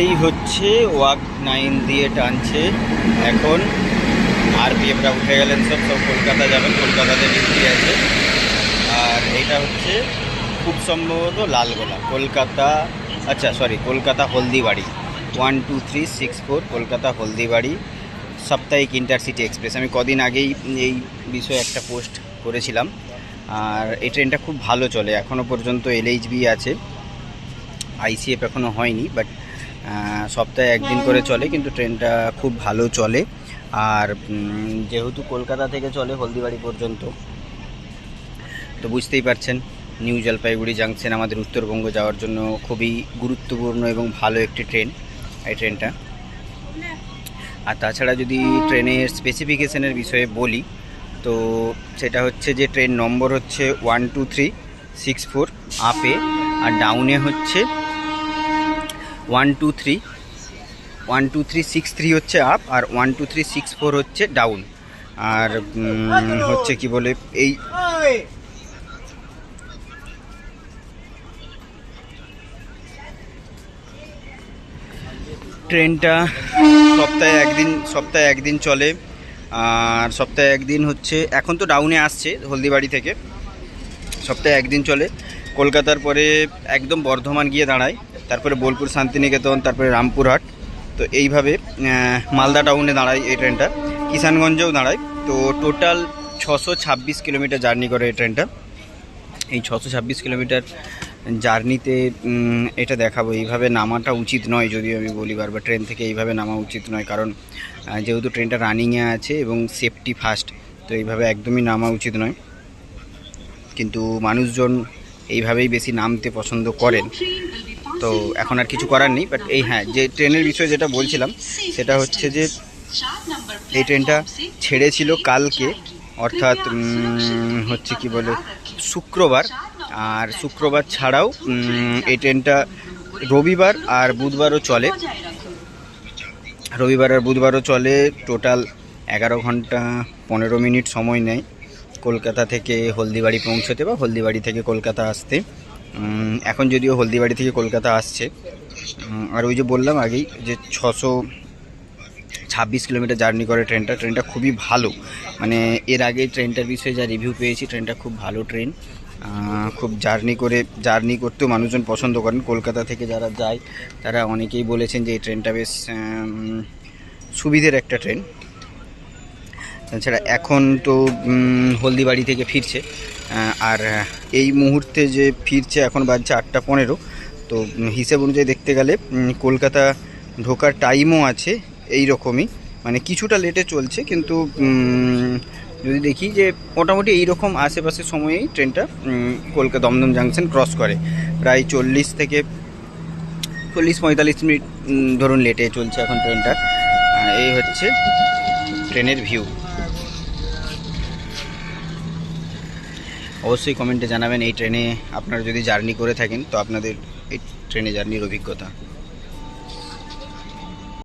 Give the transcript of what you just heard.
এই হচ্ছে walk nine দিয়ে টানছে। এখন আর আরপিএফরা উঠে গেলেন সব সব কলকাতা যাবেন, কলকাতাতে ডিউটি আছে। আর এটা হচ্ছে খুব সম্ভবত লালগোলা, কলকাতা আচ্ছা sorry Kolkata Haldibari. One two three six four Kolkata Haldibari, সাপ্তাহিক ইন্টারসিটি এক্সপ্রেস আমি কদিন আগেই এই বিষয়ে একটা পোস্ট করেছিলাম। আর এই ট্রেনটা খুব ভালো চলে এখনও পর্যন্ত এলএইচবি আছে। আইসিএফ এখনও হয়নি বাট সপ্তাহে একদিন করে চলে, কিন্তু ট্রেনটা খুব ভালো চলে। আর যেহেতু কলকাতা থেকে চলে হলদিবাড়ি পর্যন্ত, তো বুঝতেই পারছেন, নিউ জলপাইগুড়ি জাংশন আমাদের উত্তরবঙ্গ যাওয়ার জন্য খুবই গুরুত্বপূর্ণ এবং ভালো একটি ট্রেন, এই ট্রেনটা। আর তাছাড়া যদি ট্রেনের স্পেসিফিকেশনের বিষয়ে বলি, তো সেটা হচ্ছে যে ট্রেন নম্বর হচ্ছে one two three six four আপে আর ডাউনে হচ্ছে one two three, one two three six three হচ্ছে আপ আর one two three six four হচ্ছে ডাউন। আর হচ্ছে কি বলে, এই ট্রেনটা সপ্তাহে একদিন সপ্তাহে একদিন চলে। আর সপ্তাহে একদিন হচ্ছে, এখন তো ডাউনে আসছে হলদিবাড়ি থেকে। সপ্তাহে একদিন চলে। কলকাতার পরে একদম বর্ধমান গিয়ে দাঁড়ায়। তারপরে বোলপুর শান্তিনিকেতন, তারপরে রামপুরহাট। তো এইভাবে মালদা টাউনে দাঁড়ায় এই ট্রেনটা। কিষানগঞ্জেও দাঁড়ায়। তো টোটাল ছশো ছাব্বিশ কিলোমিটার জার্নি করে এই ট্রেনটা। এই ছশো ছাব্বিশ কিলোমিটার জার্নিতে এটা দেখাবো। এইভাবে নামাটা উচিত নয় যদিও আমি বলি বারবার, ট্রেন থেকে এইভাবে নামা উচিত নয়। কারণ যেহেতু ট্রেনটা রানিংয়ে আছে এবং সেফটি ফার্স্ট, তো এইভাবে একদমই নামা উচিত নয়। কিন্তু মানুষজন এইভাবেই বেশি নামতে পছন্দ করেন। তো এখন আর কিছু করার নেই বাট এই হ্যাঁ যে ট্রেনের বিষয়ে যেটা বলছিলাম, সেটা হচ্ছে যে এই ট্রেনটা ছেড়েছিল কালকে, অর্থাৎ হচ্ছে কি বলে, শুক্রবার, আর শুক্রবার ছাড়াও এই ট্রেনটা রবিবার আর বুধবারও চলে। রবিবার আর বুধবারও চলে, টোটাল এগারো ঘণ্টা পনেরো মিনিট সময় নেয় কলকাতা থেকে হলদিবাড়ি পৌঁছতে বা হলদিবাড়ি থেকে কলকাতা আসতে। এখন যদিও হলদিবাড়ি থেকে কলকাতা আসছে আর ওই যে বললাম আগেই যে ছশো ছাব্বিশ কিলোমিটার জার্নি করে ট্রেনটা ট্রেনটা খুবই ভালো। মানে এর আগে ট্রেনটার বিষয়ে যা রিভিউ পেয়েছি, ট্রেনটা খুব ভালো ট্রেন। খুব জার্নি করে, জার্নি করতেও মানুষজন পছন্দ করেন। কলকাতা থেকে যারা যায়, তারা অনেকেই বলেছেন যে এই ট্রেনটা বেশ সুবিধের একটা ট্রেন। তাছাড়া এখন তো হলদিবাড়ি থেকে ফিরছে। আর এই মুহূর্তে যে ফিরছে এখন বাজছে আটটা পনেরো, তো হিসেব অনুযায়ী দেখতে গেলে কলকাতা ঢোকার টাইমও আছে এই রকমই মানে কিছুটা লেটে চলছে, কিন্তু যদি দেখি যে মোটামুটি এই রকম আশেপাশে সময়েই ট্রেনটা কলকাতা দমদম জাংশন ক্রস করে। প্রায় চল্লিশ থেকে চল্লিশ পঁয়তাল্লিশ মিনিট ধরুন লেটে চলছে এখন ট্রেনটা। এই হচ্ছে ট্রেনের ভিউ অবশ্যই কমেন্টে জানাবেন এই ট্রেনে আপনারা যদি জার্নি করে থাকেন, তো আপনাদের এই ট্রেনে জার্নির অভিজ্ঞতা।